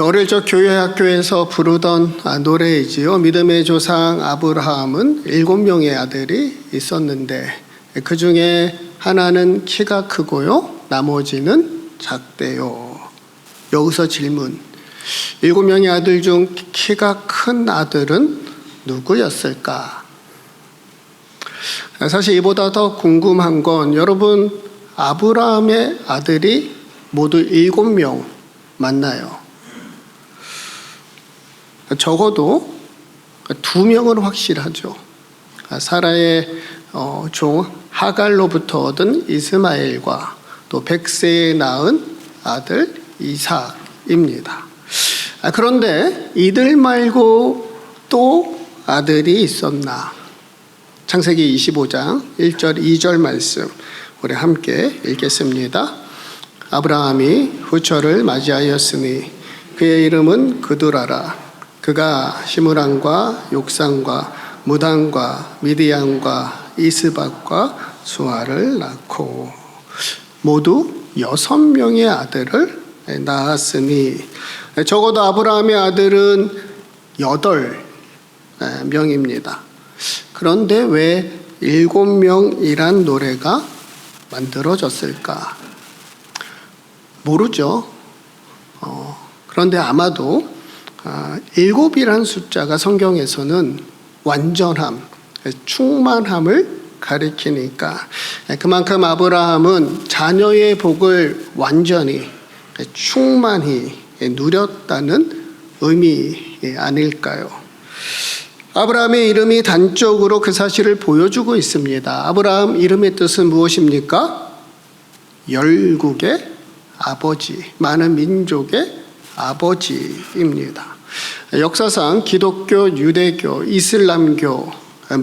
어릴 적 교회 학교에서 부르던 아, 노래이지요. 믿음의 조상 아브라함은 일곱 명의 아들이 있었는데 그 중에 하나는 키가 크고요. 나머지는 작대요. 여기서 질문. 일곱 명의 아들 중 키가 큰 아들은 누구였을까? 사실 이보다 더 궁금한 건 여러분 아브라함의 아들이 모두 일곱 명 맞나요? 적어도 두 명은 확실하죠. 사라의 어, 종 하갈로부터 얻은 이스마엘과 또 백세에 낳은 아들 이삭입니다. 아, 그런데 이들 말고 또 아들이 있었나? 창세기 25장 1절 2절 말씀 우리 함께 읽겠습니다. 아브라함이 후처를 맞이하였으니 그의 이름은 그두라라. 그가 시므랑과 욕상과 무당과 미디안과 이스박과 수아를 낳고 모두 여섯 명의 아들을 낳았으니 적어도 아브라함의 아들은 여덟 명입니다. 그런데 왜 일곱 명이란 노래가 만들어졌을까? 모르죠. 어, 그런데 아마도 아, 일곱이란 숫자가 성경에서는 완전함, 충만함을 가리키니까 그만큼 아브라함은 자녀의 복을 완전히 충만히 누렸다는 의미 아닐까요? 아브라함의 이름이 단적으로 그 사실을 보여주고 있습니다. 아브라함 이름의 뜻은 무엇입니까? 열국의 아버지, 많은 민족의 아버지입니다. 역사상 기독교, 유대교, 이슬람교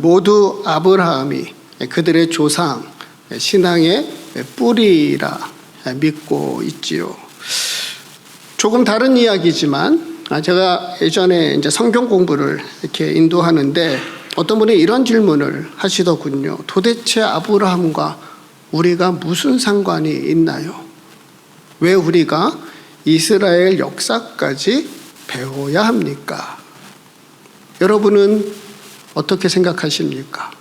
모두 아브라함이 그들의 조상, 신앙의 뿌리라 믿고 있지요. 조금 다른 이야기지만 제가 예전에 이제 성경 공부를 이렇게 인도하는데 어떤 분이 이런 질문을 하시더군요. 도대체 아브라함과 우리가 무슨 상관이 있나요? 왜 우리가 이스라엘 역사까지 배워야 합니까? 여러분은 어떻게 생각하십니까?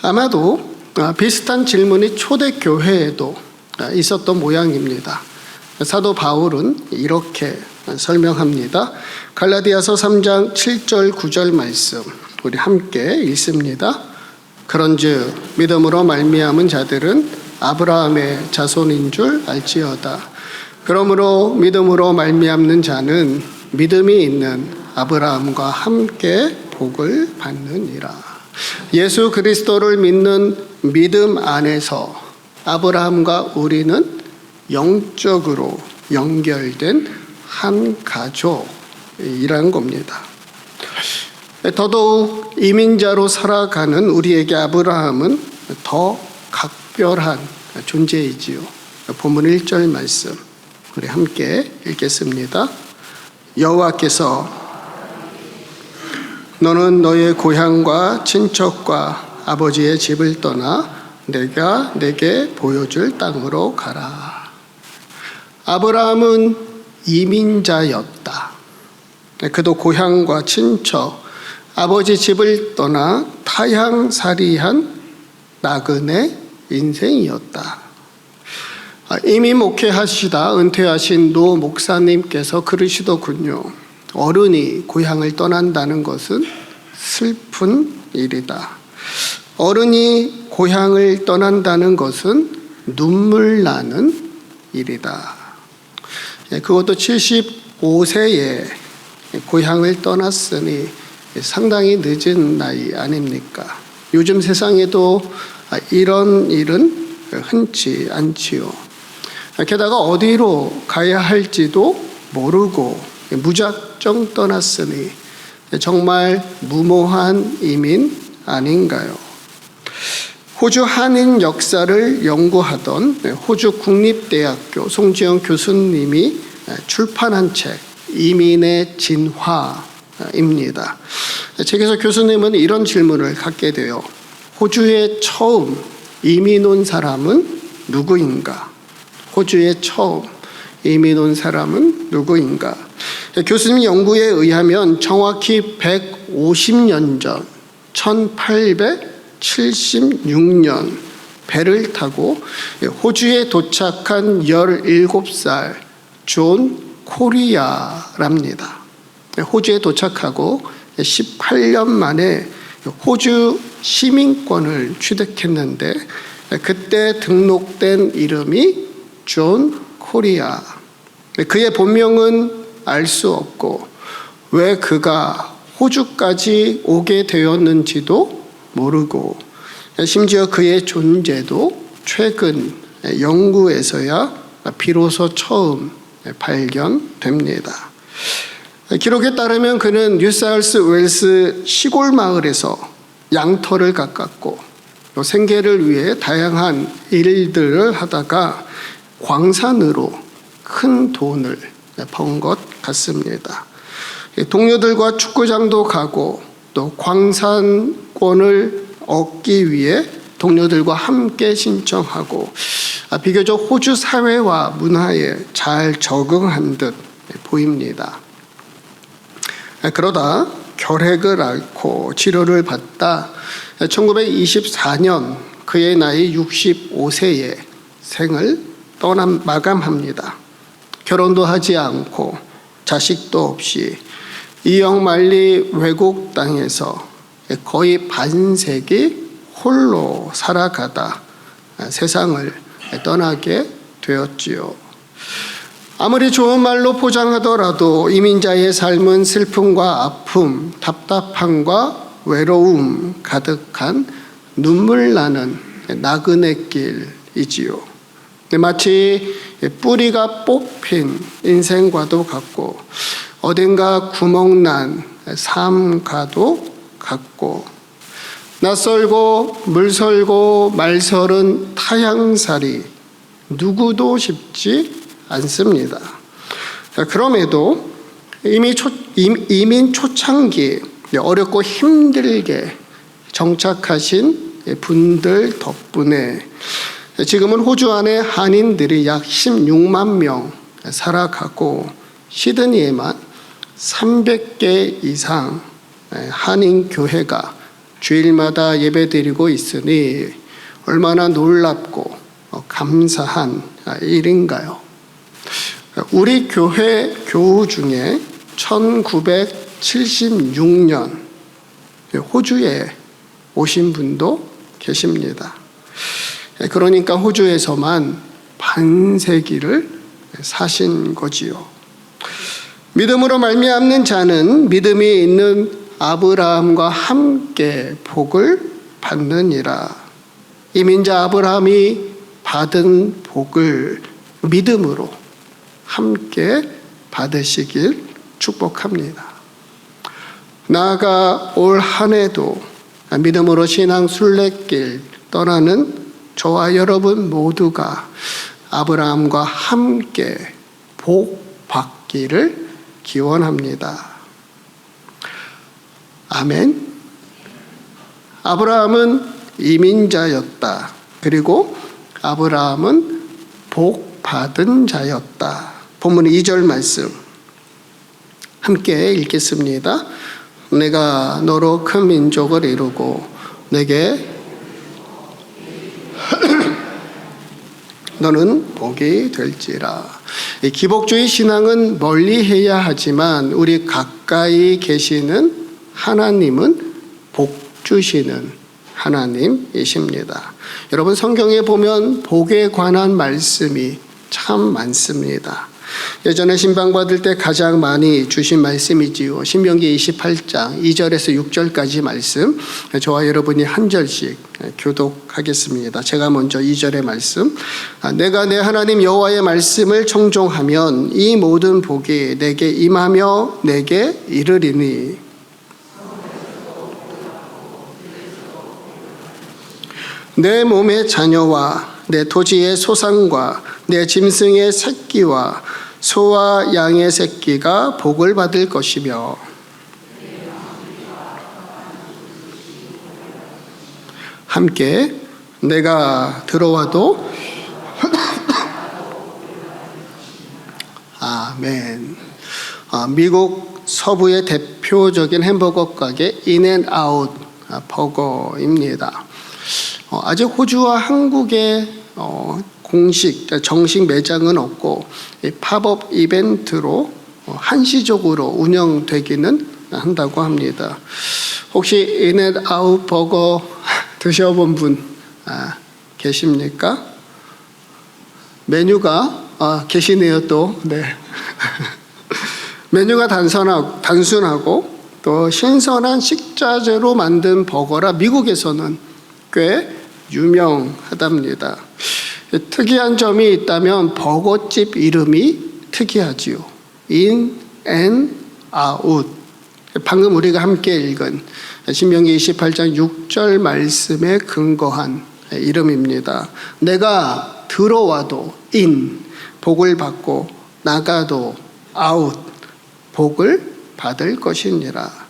아마도 비슷한 질문이 초대교회에도 있었던 모양입니다. 사도 바울은 이렇게 설명합니다. 갈라디아서 3장 7절 9절 말씀 우리 함께 읽습니다. 그런즉 믿음으로 말미암은 자들은 아브라함의 자손인 줄 알지어다. 그러므로 믿음으로 말미암는 자는 믿음이 있는 아브라함과 함께 복을 받느니라. 예수 그리스도를 믿는 믿음 안에서 아브라함과 우리는 영적으로 연결된 한 가족이란 겁니다. 더더욱 이민자로 살아가는 우리에게 아브라함은 더 각별한 존재이지요. 본문 1절 말씀. 우리 함께 읽겠습니다. 여호와께서 너는 너의 고향과 친척과 아버지의 집을 떠나 내가 내게 보여줄 땅으로 가라. 아브라함은 이민자였다. 그도 고향과 친척, 아버지 집을 떠나 타향살이한 나그네 인생이었다. 아, 이미 목회하시다 은퇴하신 노 목사님께서 그러시더군요. 어른이 고향을 떠난다는 것은 슬픈 일이다. 어른이 고향을 떠난다는 것은 눈물 나는 일이다. 예, 그것도 75세에 고향을 떠났으니 상당히 늦은 나이 아닙니까? 요즘 세상에도 이런 일은 흔치 않지요. 게다가 어디로 가야 할지도 모르고 무작정 떠났으니 정말 무모한 이민 아닌가요? 호주 한인 역사를 연구하던 호주 국립대학교 송지영 교수님이 출판한 책 이민의 진화입니다. 책에서 교수님은 이런 질문을 갖게 돼요. 호주에 처음 이민 온 사람은 누구인가? 호주에 처음 이민 온 사람은 누구인가? 교수님 연구에 의하면 정확히 150년 전 1876년 배를 타고 호주에 도착한 17살 존 코리아랍니다. 호주에 도착하고 18년 만에 호주 시민권을 취득했는데 그때 등록된 이름이 존 코리아. 그의 본명은 알 수 없고 왜 그가 호주까지 오게 되었는지도 모르고 심지어 그의 존재도 최근 연구에서야 비로소 처음 발견됩니다. 기록에 따르면 그는 뉴사우스 웨일스 시골 마을에서 양털을 깎았고 생계를 위해 다양한 일들을 하다가 광산으로 큰 돈을 번 것 같습니다. 동료들과 축구장도 가고 또 광산권을 얻기 위해 동료들과 함께 신청하고 비교적 호주 사회와 문화에 잘 적응한 듯 보입니다. 그러다 결핵을 앓고 치료를 받다 1924년 그의 나이 65세에 생을 떠남 마감합니다. 결혼도 하지 않고 자식도 없이 이영만리 외국 땅에서 거의 반세기 홀로 살아가다 세상을 떠나게 되었지요. 아무리 좋은 말로 포장하더라도 이민자의 삶은 슬픔과 아픔, 답답함과 외로움 가득한 눈물 나는 나그네 길이지요. 마치 뿌리가 뽑힌 인생과도 같고 어딘가 구멍난 삶과도 같고 낯설고 물설고 말설은 타향살이 누구도 쉽지 않습니다. 그럼에도 이미 초, 이민 초창기 어렵고 힘들게 정착하신 분들 덕분에 지금은 호주 안에 한인들이 약 16만 명 살아가고 시드니에만 300개 이상 한인 교회가 주일마다 예배드리고 있으니 얼마나 놀랍고 감사한 일인가요? 우리 교회 교우 중에 1976년 호주에 오신 분도 계십니다. 그러니까 호주에서만 반세기를 사신 거지요. 믿음으로 말미암는 자는 믿음이 있는 아브라함과 함께 복을 받느니라. 이민자 아브라함이 받은 복을 믿음으로 함께 받으시길 축복합니다. 나아가 올 한 해도 믿음으로 신앙 순례길 떠나는 저와 여러분 모두가 아브라함과 함께 복 받기를 기원합니다. 아멘. 아브라함은 이민자였다. 그리고 아브라함은 복 받은 자였다. 본문 2절 말씀 함께 읽겠습니다. 내가 너로 큰 민족을 이루고 내게 너는 복이 될지라. 기복주의 신앙은 멀리 해야 하지만 우리 가까이 계시는 하나님은 복 주시는 하나님이십니다. 여러분 성경에 보면 복에 관한 말씀이 참 많습니다. 예전에 신방 받을 때 가장 많이 주신 말씀이지요. 신명기 28장 2절에서 6절까지 말씀. 저와 여러분이 한 절씩 교독하겠습니다. 제가 먼저 2절의 말씀. 아, 내가 내 하나님 여호와의 말씀을 청종하면 이 모든 복이 내게 임하며 내게 이르리니 내 몸의 자녀와 내 토지의 소산과 내 짐승의 새끼와 소와 양의 새끼가 복을 받을 것이며 함께 내가 들어와도 아멘. 아멘. 아, 미국 서부의 대표적인 햄버거 가게 인앤아웃 아, 버거입니다. 어, 아직 호주와 한국의 어, 공식 정식 매장은 없고 이 팝업 이벤트로 어, 한시적으로 운영되기는 한다고 합니다. 혹시 인앤아웃 버거 드셔본 분 아, 계십니까? 메뉴가 아, 계시네요 또. 네. 메뉴가 단순하고, 단순하고 또 신선한 식자재로 만든 버거라 미국에서는 꽤 유명하답니다. 특이한 점이 있다면 버거집 이름이 특이하지요. In and out. 방금 우리가 함께 읽은 신명기 28장 6절 말씀에 근거한 이름입니다. 내가 들어와도 in 복을 받고 나가도 out 복을 받을 것이니라.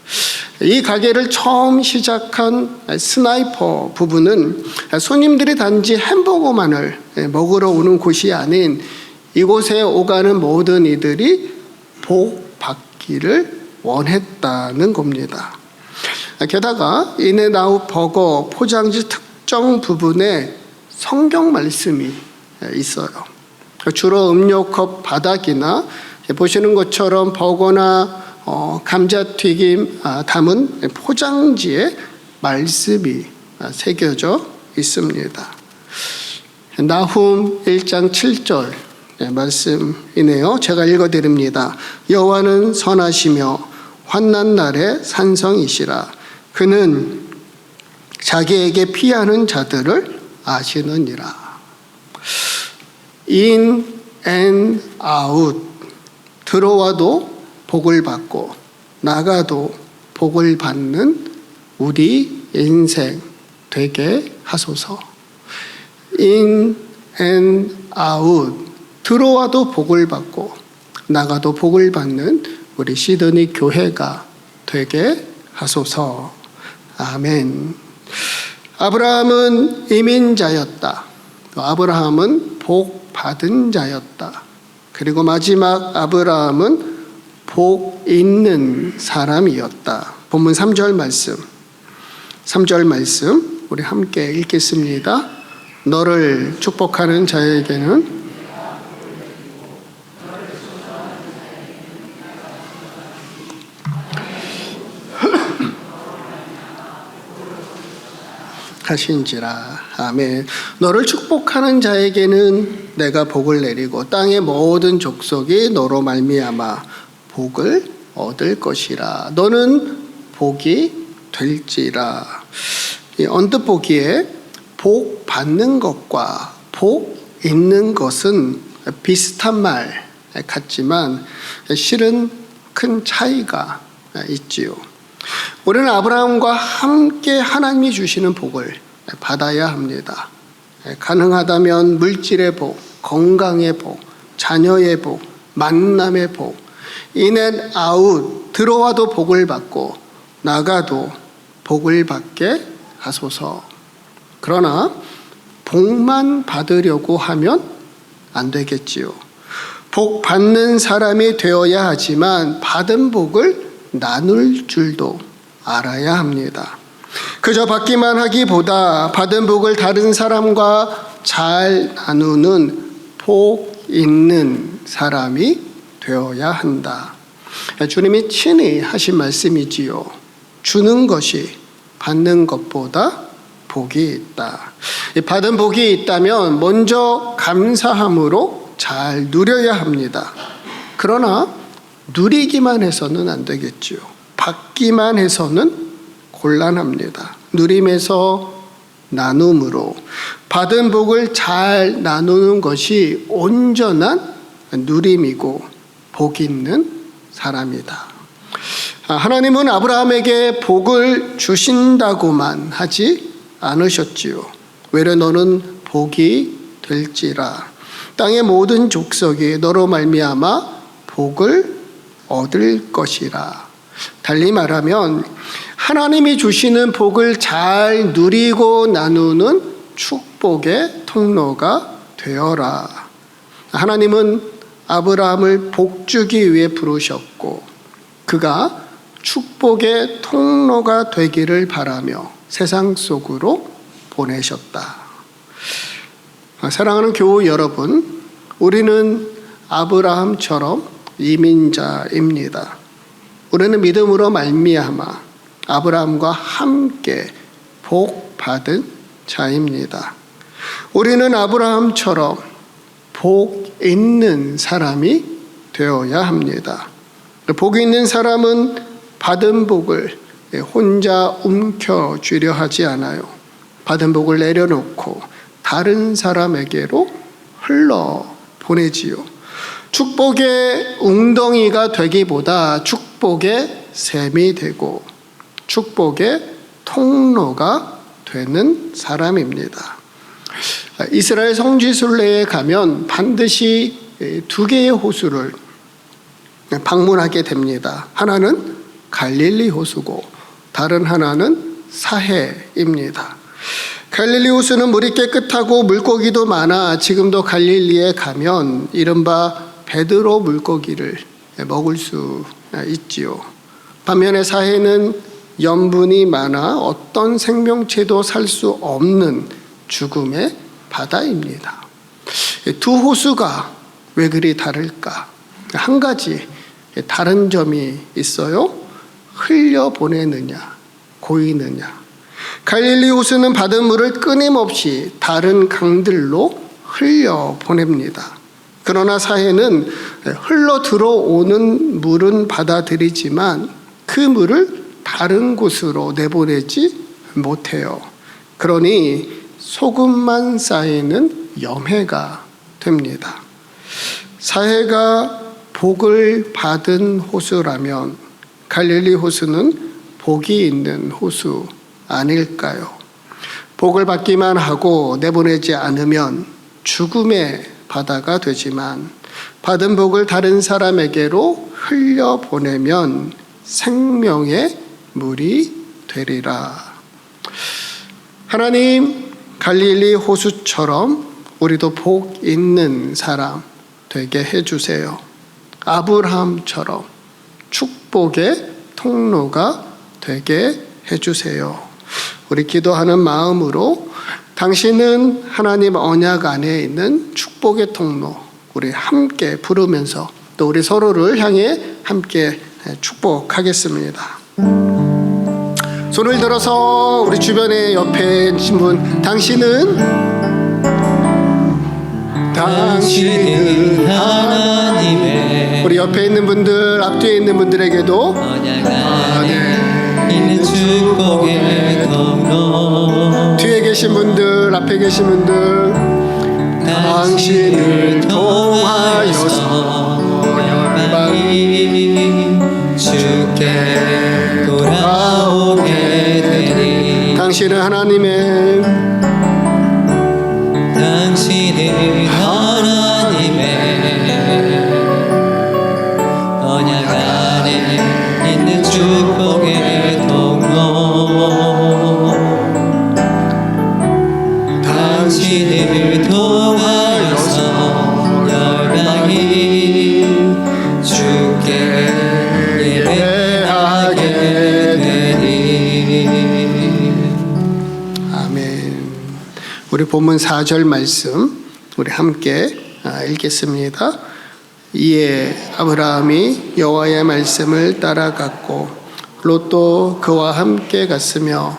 이 가게를 처음 시작한 스나이퍼 부부는 손님들이 단지 햄버거만을 먹으러 오는 곳이 아닌 이곳에 오가는 모든 이들이 복 받기를 원했다는 겁니다. 게다가 인앤아웃 버거 포장지 특정 부분에 성경 말씀이 있어요. 주로 음료컵 바닥이나 보시는 것처럼 버거나 어, 감자튀김 아, 담은 포장지에 말씀이 아, 새겨져 있습니다. 나훔 1장 7절 네, 말씀이네요. 제가 읽어드립니다. 여호와는 선하시며 환난 날에 산성이시라. 그는 자기에게 피하는 자들을 아시느니라. In and 들어와도 복을 받고 나가도 복을 받는 우리 인생 되게 하소서. In and out 들어와도 복을 받고 나가도 복을 받는 우리 시드니 교회가 되게 하소서. 아멘. 아브라함은 이민자였다. 아브라함은 복 받은 자였다. 그리고 마지막 아브라함은 복 있는 사람이었다. 본문 3절 말씀. 3절 말씀 우리 함께 읽겠습니다. 너를 축복하는 자에게는 하신지라 아멘. 너를 축복하는 자에게는 내가 복을 내리고 땅의 모든 족속이 너로 말미암아 복을 얻을 것이라. 너는 복이 될지라. 이 언뜻 보기에 복 받는 것과 복 있는 것은 비슷한 말 같지만 실은 큰 차이가 있지요. 우리는 아브라함과 함께 하나님이 주시는 복을 받아야 합니다. 가능하다면 물질의 복, 건강의 복, 자녀의 복, 만남의 복, 인앤 아웃 들어와도 복을 받고 나가도 복을 받게 하소서. 그러나 복만 받으려고 하면 안 되겠지요. 복 받는 사람이 되어야 하지만 받은 복을 나눌 줄도 알아야 합니다. 그저 받기만 하기보다 받은 복을 다른 사람과 잘 나누는 복 있는 사람이 되어야 한다. 주님이 친히 하신 말씀이지요. 주는 것이 받는 것보다 복이 있다. 받은 복이 있다면 먼저 감사함으로 잘 누려야 합니다. 그러나 누리기만 해서는 안 되겠지요. 받기만 해서는 곤란합니다. 누림에서 나눔으로 받은 복을 잘 나누는 것이 온전한 누림이고 복 있는 사람이다. 아, 하나님은 아브라함에게 복을 주신다고만 하지 않으셨지요. 외려 너는 복이 될지라 땅의 모든 족속이 너로 말미암아 복을 얻을 것이라. 달리 말하면 하나님이 주시는 복을 잘 누리고 나누는 축복의 통로가 되어라. 하나님은 아브라함을 복주기 위해 부르셨고 그가 축복의 통로가 되기를 바라며 세상 속으로 보내셨다. 아, 사랑하는 교우 여러분, 우리는 아브라함처럼 이민자입니다. 우리는 믿음으로 말미암아 아브라함과 함께 복 받은 자입니다. 우리는 아브라함처럼 복 있는 사람이 되어야 합니다. 복 있는 사람은 받은 복을 혼자 움켜쥐려 하지 않아요. 받은 복을 내려놓고 다른 사람에게로 흘러 보내지요. 축복의 웅덩이가 되기보다 축복의 샘이 되고 축복의 통로가 되는 사람입니다. 이스라엘 성지순례에 가면 반드시 두 개의 호수를 방문하게 됩니다. 하나는 갈릴리 호수고 다른 하나는 사해입니다. 갈릴리 호수는 물이 깨끗하고 물고기도 많아 지금도 갈릴리에 가면 이른바 베드로 물고기를 먹을 수 있지요. 반면에 사해는 염분이 많아 어떤 생명체도 살 수 없는 죽음의 바다입니다. 두 호수가 왜 그리 다를까? 한 가지 다른 점이 있어요. 흘려 보내느냐, 고이느냐. 갈릴리 호수는 받은 물을 끊임없이 다른 강들로 흘려 보냅니다. 그러나 사해는 흘러 들어오는 물은 받아들이지만 그 물을 다른 곳으로 내보내지 못해요. 그러니 소금만 쌓이는 염해가 됩니다. 사해가 복을 받은 호수라면 갈릴리 호수는 복이 있는 호수 아닐까요? 복을 받기만 하고 내보내지 않으면 죽음의 바다가 되지만 받은 복을 다른 사람에게로 흘려 보내면 생명의 물이 되리라. 하나님 갈릴리 호수처럼 우리도 복 있는 사람 되게 해 주세요. 아브라함처럼 축복의 통로가 되게 해 주세요. 우리 기도하는 마음으로 당신은 하나님 언약 안에 있는 축복의 통로 우리 함께 부르면서 또 우리 서로를 향해 함께 축복하겠습니다. 손을 들어서 우리 주변에 옆에 계신 분 당신은? 당신은 하나님의 우리 옆에 있는 분들 앞뒤에 있는 분들에게도? 언약 아, 안에 네. 있는 축복의 통로 뒤에 계신 분들 앞에 계신 분들 당신을 통하여서 열방이 주께 돌아오게 당신은 하나님의 본문 4절 말씀 우리 함께 아, 읽겠습니다. 이에 아브라함이 여호와의 말씀을 따라갔고 롯도 그와 함께 갔으며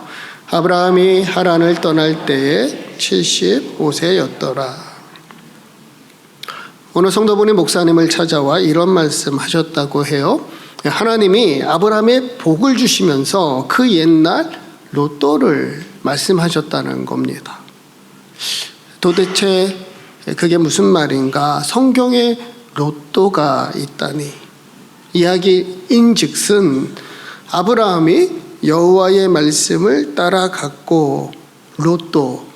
아브라함이 하란을 떠날 때에 75세였더라. 오늘 성도분이 목사님을 찾아와 이런 말씀 하셨다고 해요. 하나님이 아브라함의 복을 주시면서 그 옛날 로또를 말씀하셨다는 겁니다. 도대체 그게 무슨 말인가? 성경에 로또가 있다니. 이야기인 즉슨 아브라함이 여호와의 말씀을 따라갔고 롯도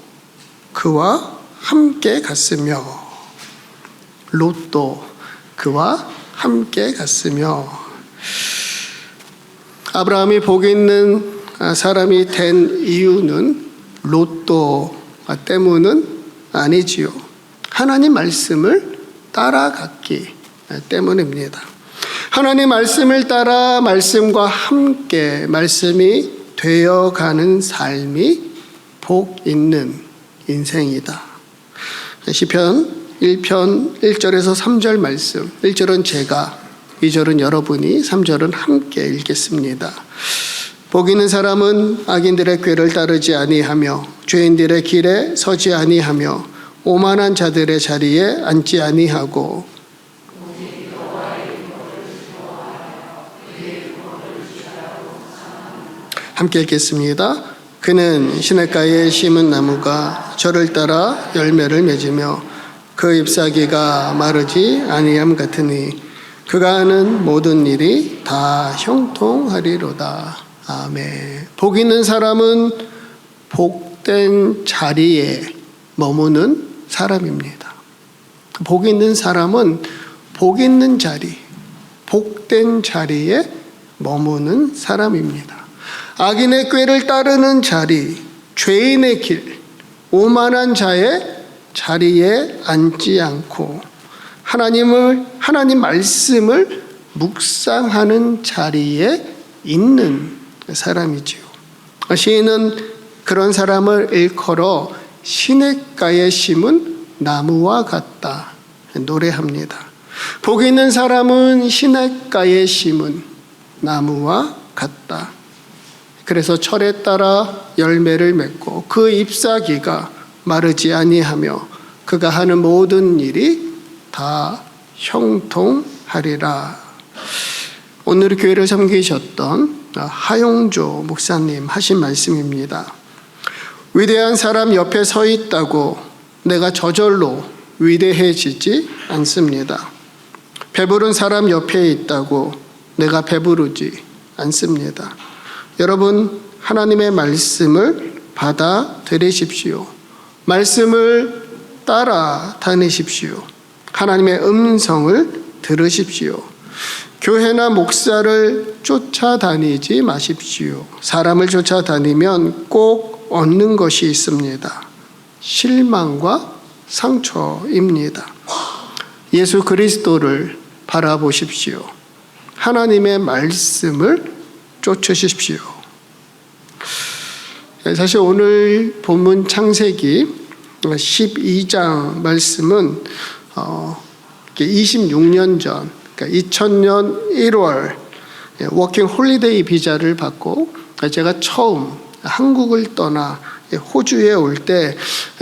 그와 함께 갔으며 롯도 그와 함께 갔으며 아브라함이 복 있는 사람이 된 이유는 로또 때문은 아니지요. 하나님 말씀을 따라갔기 때문입니다. 하나님 말씀을 따라 말씀과 함께 말씀이 되어가는 삶이 복 있는 인생이다. 시편 1편 1절에서 3절 말씀. 1절은 제가, 2절은 여러분이, 3절은 함께 읽겠습니다. 복 있는 사람은 악인들의 꾀를 따르지 아니하며 죄인들의 길에 서지 아니하며 오만한 자들의 자리에 앉지 아니하고 함께 읽겠습니다. 그는 시냇가에 심은 나무가 저를 따라 열매를 맺으며 그 잎사귀가 마르지 아니함 같으니 그가 하는 모든 일이 다 형통하리로다. 아멘. 복 있는 사람은 복된 자리에 머무는 사람입니다. 복 있는 사람은 복 있는 자리, 복된 자리에 머무는 사람입니다. 악인의 꾀를 따르는 자리, 죄인의 길, 오만한 자의 자리에 앉지 않고 하나님을 하나님 말씀을 묵상하는 자리에 있는 사람이지요. 시인은 그런 사람을 일컬어 시냇가에 심은 나무와 같다 노래합니다. 복 있는 사람은 시냇가에 심은 나무와 같다. 그래서 철에 따라 열매를 맺고 그 잎사귀가 마르지 아니하며 그가 하는 모든 일이 다 형통하리라. 오늘 교회를 섬기셨던 하용조 목사님 하신 말씀입니다. 위대한 사람 옆에 서 있다고 내가 저절로 위대해지지 않습니다. 배부른 사람 옆에 있다고 내가 배부르지 않습니다. 여러분, 하나님의 말씀을 받아들이십시오. 말씀을 따라 다니십시오. 하나님의 음성을 들으십시오. 교회나 목사를 쫓아다니지 마십시오. 사람을 쫓아다니면 꼭 얻는 것이 있습니다. 실망과 상처입니다. 예수 그리스도를 바라보십시오. 하나님의 말씀을 쫓으십시오. 사실 오늘 본문 창세기 12장 말씀은 26년 전, 그러니까 2000년 1월 워킹 홀리데이 비자를 받고 제가 처음 한국을 떠나 호주에 올 때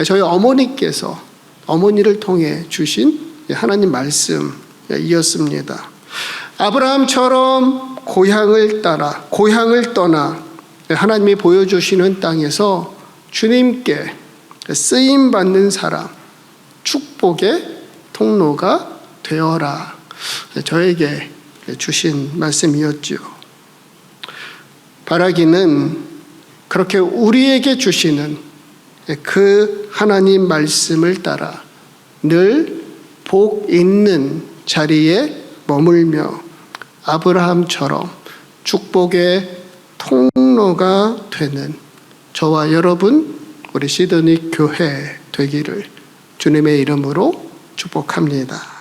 저희 어머니께서 어머니를 통해 주신 하나님 말씀이었습니다. 아브라함처럼 고향을 따라 고향을 떠나 하나님이 보여주시는 땅에서 주님께 쓰임 받는 사람 축복의 통로가 되어라 저에게 주신 말씀이었죠. 바라기는 그렇게 우리에게 주시는 그 하나님 말씀을 따라 늘 복 있는 자리에 머물며 아브라함처럼 축복의 통로가 되는 저와 여러분 우리 시드니 교회 되기를 주님의 이름으로 축복합니다.